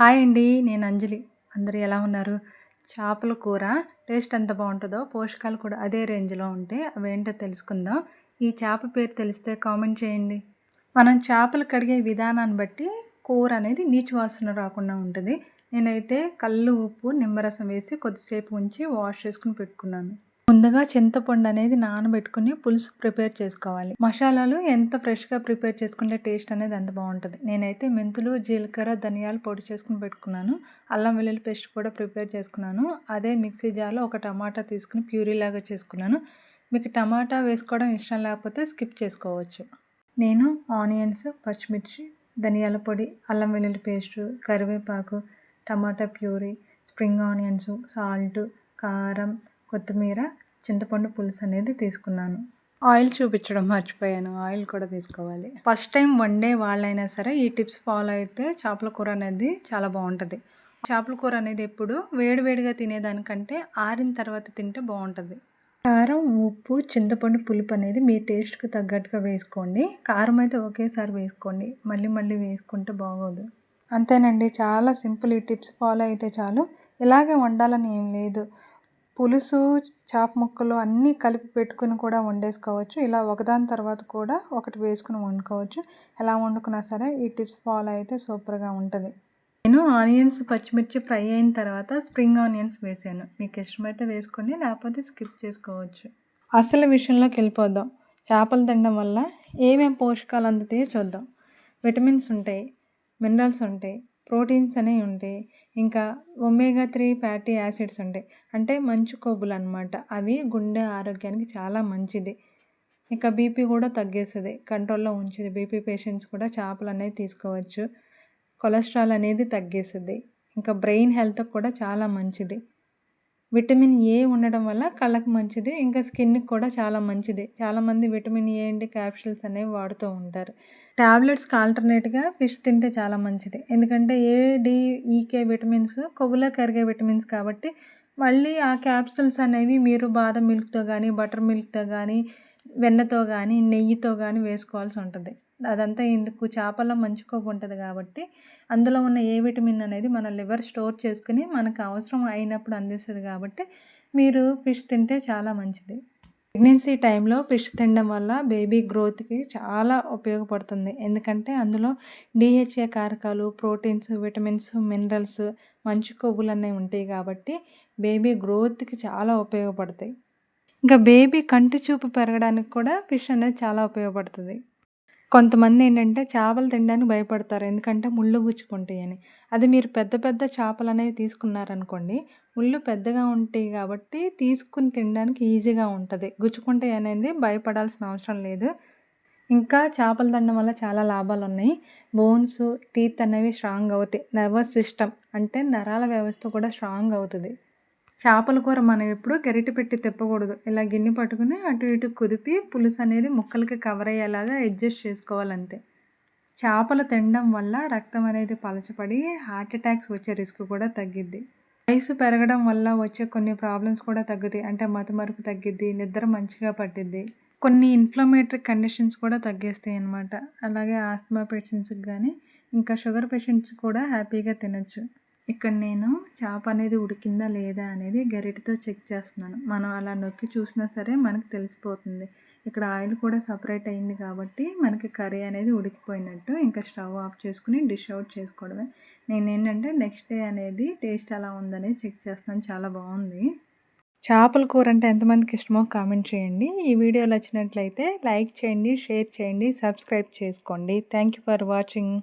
Hi అండి నేను అంజలి. అందరూ ఎలా ఉన్నారు? చేపల కూర టేస్ట్ ఎంత బాగుంటుందో పోషకాలు కూడా అదే రేంజ్లో ఉంటే అవేంటో తెలుసుకుందాం. ఈ చేప పేరు తెలిస్తే కామెంట్ చేయండి. మనం చేపలు కడిగే విధానాన్ని బట్టి కూర అనేది నీచు వాసన రాకుండా ఉంటుంది. నేనైతే కళ్ళు ఉప్పు నిమ్మరసం వేసి కొద్దిసేపు ఉంచి వాష్ చేసుకుని పెట్టుకున్నాను. ముందుగా చింతపండు అనేది నానబెట్టుకుని పులుసు ప్రిపేర్ చేసుకోవాలి. మసాలాలు ఎంత ఫ్రెష్గా ప్రిపేర్ చేసుకుంటే టేస్ట్ అనేది అంత బాగుంటుంది. నేనైతే మెంతులు జీలకర్ర ధనియాలు పొడి చేసుకుని పెట్టుకున్నాను. అల్లం వెల్లుల్లి పేస్ట్ కూడా ప్రిపేర్ చేసుకున్నాను. అదే మిక్సీ జార్లో ఒక టమాటా తీసుకుని ప్యూరీ లాగా చేసుకున్నాను. మీకు టమాటా వేసుకోవడం ఇష్టం లేకపోతే స్కిప్ చేసుకోవచ్చు. నేను ఆనియన్స్ పచ్చిమిర్చి ధనియాల పొడి అల్లం వెల్లుల్లి పేస్టు కరివేపాకు tomato puree spring onions salt కారం కొత్తిమీర చింతపండు పులుసు అనేది తీసుకున్నాను. ఆయిల్ చూపించడం మర్చిపోయాను. ఆయిల్ కూడా తీసుకోవాలి. ఫస్ట్ టైం వండే వాళ్ళైనా సరే ఈ టిప్స్ ఫాలో అయితే చేపల కూర అనేది చాలా బాగుంటుంది. చేపల కూర అనేది ఎప్పుడు వేడివేడిగా తినేదానికంటే ఆరిన తర్వాత తింటే బాగుంటుంది. కారం ఉప్పు చింతపండు పులుపు అనేది మీ టేస్ట్కి తగ్గట్టుగా వేసుకోండి. కారం అయితే ఒకేసారి వేసుకోండి. మళ్ళీ మళ్ళీ వేసుకుంటే బాగోదు. అంతేనండి. చాలా సింపుల్ ఈ టిప్స్ ఫాలో అయితే చాలు. ఇలాగే వండాలని ఏం లేదు. పులుసు చాప ముక్కలు అన్నీ కలిపి పెట్టుకుని కూడా వండేసుకోవచ్చు. ఇలా ఒకదాని తర్వాత కూడా ఒకటి వేసుకుని వండుకోవచ్చు. ఎలా వండుకున్నా సరే ఈ టిప్స్ ఫాలో అయితే సూపర్గా ఉంటుంది. నేను ఆనియన్స్ పచ్చిమిర్చి ఫ్రై అయిన తర్వాత స్ప్రింగ్ ఆనియన్స్ వేసాను. మీకు ఇష్టమైతే వేసుకోండి లేకపోతే స్కిప్ చేసుకోవచ్చు. అసలు విషయంలోకి వెళ్ళిపోదాం. చేపలు తినడం వల్ల ఏమేమి పోషకాలు అందుతాయో చూద్దాం. విటమిన్స్ ఉంటాయి మినరల్స్ ఉంటాయి ప్రోటీన్స్ అనేవి ఉంటాయి ఇంకా ఒమేగా త్రీ ఫ్యాటీ యాసిడ్స్ ఉంటాయి అంటే మంచు కొవ్వులు అనమాట అవి గుండె ఆరోగ్యానికి చాలా మంచిది. ఇంకా బీపీ కూడా తగ్గేస్తుంది. కంట్రోల్లో ఉంచేది. బీపీ పేషెంట్స్ కూడా చేపలు అనేవి తీసుకోవచ్చు. కొలెస్ట్రాల్ అనేది తగ్గేస్తుంది. ఇంకా బ్రెయిన్ హెల్త్ కూడా చాలా మంచిది. విటమిన్ ఏ ఉండడం వల్ల కళ్ళకు మంచిది ఇంకా స్కిన్కి కూడా చాలా మంచిది. చాలామంది విటమిన్ ఏ అండి క్యాప్షూల్స్ అనేవి వాడుతూ ఉంటారు. ట్యాబ్లెట్స్కి ఆల్టర్నేట్గా ఫిష్ తింటే చాలా మంచిది. ఎందుకంటే ఏ డి ఈకే విటమిన్స్ కొవ్వులో కరిగే విటమిన్స్ కాబట్టి మళ్ళీ ఆ క్యాప్సూల్స్ అనేవి మీరు బాదం మిల్క్తో కానీ బటర్ మిల్క్తో కానీ వెన్నతో కానీ నెయ్యితో కానీ వేసుకోవాల్సి ఉంటుంది. అదంతా ఎందుకు? చేపల్లో మంచి కొవ్వు ఉంటుంది కాబట్టి అందులో ఉన్న ఏ విటమిన్ అనేది మన లివర్ స్టోర్ చేసుకుని మనకు అవసరం అయినప్పుడు అందిస్తుంది కాబట్టి మీరు ఫిష్ తింటే చాలా మంచిది. ప్రెగ్నెన్సీ టైంలో ఫిష్ తినడం వల్ల బేబీ గ్రోత్కి చాలా ఉపయోగపడుతుంది. ఎందుకంటే అందులో డిహెచ్ఏ కారకాలు ప్రోటీన్స్ విటమిన్స్ మినరల్స్ మంచి కొవ్వులు అనేవి ఉంటాయి కాబట్టి బేబీ గ్రోత్కి చాలా ఉపయోగపడతాయి. ఇంకా బేబీ కంటి చూపు పెరగడానికి కూడా ఫిష్ అనేది చాలా ఉపయోగపడుతుంది. కొంతమంది ఏంటంటే చేపలు తినడానికి భయపడతారు. ఎందుకంటే ముళ్ళు గుచ్చుకుంటాయని. అది మీరు పెద్ద పెద్ద చేపలు అనేవి తీసుకున్నారనుకోండి ముళ్ళు పెద్దగా ఉంటాయి కాబట్టి తీసుకుని తినడానికి ఈజీగా ఉంటుంది. గుచ్చుకుంటాయి అనేది భయపడాల్సిన అవసరం లేదు. ఇంకా చేపలు తినడం వల్ల చాలా లాభాలు ఉన్నాయి. బోన్స్ టీత్ అనేవి స్ట్రాంగ్ అవుతాయి. నర్వస్ సిస్టమ్ అంటే నరాల వ్యవస్థ కూడా స్ట్రాంగ్ అవుతుంది. చేపల కూర మనం ఎప్పుడు గరిటె పెట్టి తిప్పకూడదు. ఇలా గిన్నె పట్టుకుని అటు ఇటు కుదిపి పులుసు అనేది ముక్కలకి కవర్ అయ్యేలాగా అడ్జస్ట్ చేసుకోవాలంతే. చేపలు తినడం వల్ల రక్తం అనేది పలచపడి హార్ట్ అటాక్స్ వచ్చే రిస్క్ కూడా తగ్గిద్ది. వయసు పెరగడం వల్ల వచ్చే కొన్ని ప్రాబ్లమ్స్ కూడా తగ్గుతాయి. అంటే మతమరుపు తగ్గిద్ది నిద్ర మంచిగా పట్టిద్ది. కొన్ని ఇన్ఫ్లమేటరీ కండిషన్స్ కూడా తగ్గేస్తాయి అన్నమాట. అలాగే ఆస్తమా పేషెంట్స్కి కానీ ఇంకా షుగర్ పేషెంట్స్ కూడా హ్యాపీగా తినచ్చు. ఇక్కడ నేను చేప అనేది ఉడికిందా లేదా అనేది గరిటెతో చెక్ చేస్తున్నాను. మనం అలా నొక్కి చూసినా సరే మనకు తెలిసిపోతుంది. ఇక్కడ ఆయిల్ కూడా సపరేట్ అయింది కాబట్టి మనకి కర్రీ అనేది ఉడికిపోయినట్టు ఇంకా స్టవ్ ఆఫ్ చేసుకుని డిష్ అవుట్ చేసుకోవడమే. నేను ఏంటంటే నెక్స్ట్ డే అనేది టేస్ట్ ఎలా ఉందనేది చెక్ చేస్తాను చాలా బాగుంది. చేపల కూర అంటే ఎంతమందికి ఇష్టమో కామెంట్ చేయండి. ఈ వీడియో నచ్చినట్లయితే లైక్ చేయండి షేర్ చేయండి సబ్స్క్రైబ్ చేసుకోండి. Thank you for watching.